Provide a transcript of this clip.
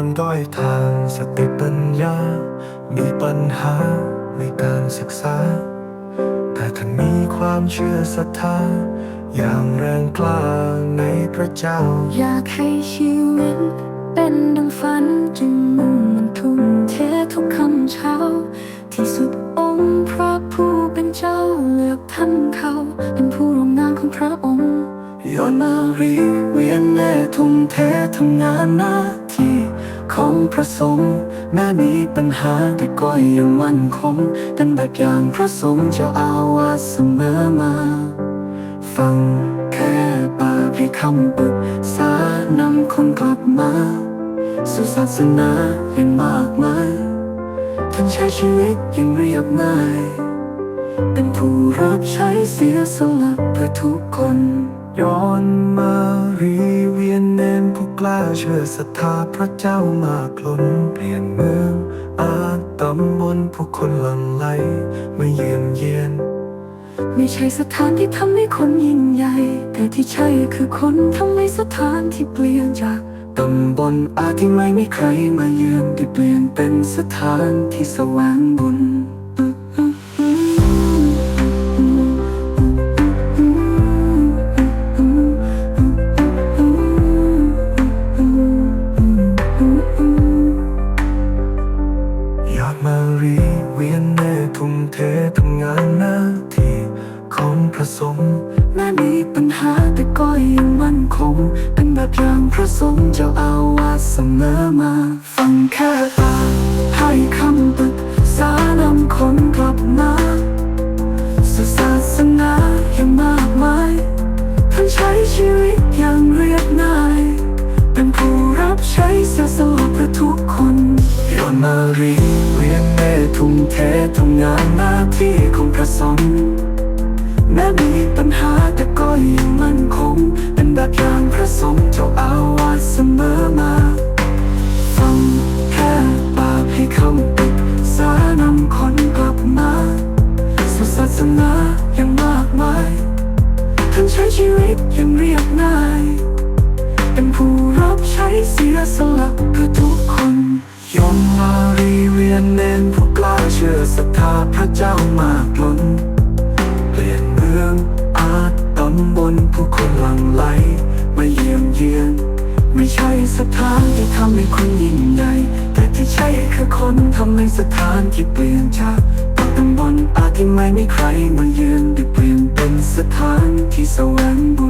อนด้อยทางสติปัญญา มีปัญหาในการศึกษา แต่ท่านมีความเชื่อศรัทธา อย่างแรงกล้าในพระเจ้า อยากให้ชีวิตเป็นดังฝันจึงมุ่งมันทุ่มเททุกคำเช้า ที่สุดองค์พระผู้เป็นเจ้าเลือกท่านเขาเป็นผู้ร่วมงานของพระองค์ยอนมารีเวียนแน่ทุ่มเททำงานหน้าที่ ของพระสงฆ์แม้มีปัญหาแต่ก็ยังมั่นคงเป็นแบบอย่างพระสงฆ์จ้าอาวาสเสมอมา ฟังแค่ปากให้คำปรึกษานำคนกลับมา สู่ศาสนาอย่างมากมายท่านใช้ชีวิตย่างเรียบง่าย เป็นผู้รับใช้เสียสละเพื่อทุกคนย้อนมารีเวียน กล้าเชื่อศรัทธาพระเจ้ามากล้นเปลี่ยนเมือง อาตำบลผู้คนหลั่งไหลมาเยี่ยมเยียน ไม่ใช่สถานที่ทำให้คนยิ่งใหญ่ แต่ที่ใช่คือคนทำให้สถานที่เปลี่ยนจากตำบลอาที่ไม่มีใครมาเยือนได้เปลี่ยนเป็นสถานที่แสวงบุญ เวียนแน่ทุ่มเททำงานหน้าที่ของพระสงฆ์แม้มีปัญหาแต่ก็ยังมั่นคง เป็นแบบอย่างพระสงฆ์เจ้าอาวาสเสมอมา ฟังแค่ตา เททำงานหน้าที่ของพระสงฆ์แม้มีปัญหาแต่ก็ยังมั่นคง เป็นแบบอย่างพระสงฆ์เจ้าอาวาสเสมอมาฟังแค่ปากให้คำปรึกษานำคนกลับมาสู่ศาสนาอย่างมากมายท่านใช้ชีวิตอย่างเรียบง่าย เป็นผู้รับใช้เสียสละเพื่อทุกคนยอมลารีเวียนเน้นผู้ ชื่อศรัทธาพระเจ้ามากล้น เปลี่ยนเมืองอาจตำบลผู้คนหลั่งไหลมาเยี่ยมเยียนไม่ใช่สถานที่ทำให้คนยิ่งใหญ่ แต่ที่ใช่คือคนทำให้สถานที่เปลี่ยนจากตำบลอาจที่ไม่มีใครมาเยือนได้เปลี่ยนเป็นสถานที่แสวงบุญ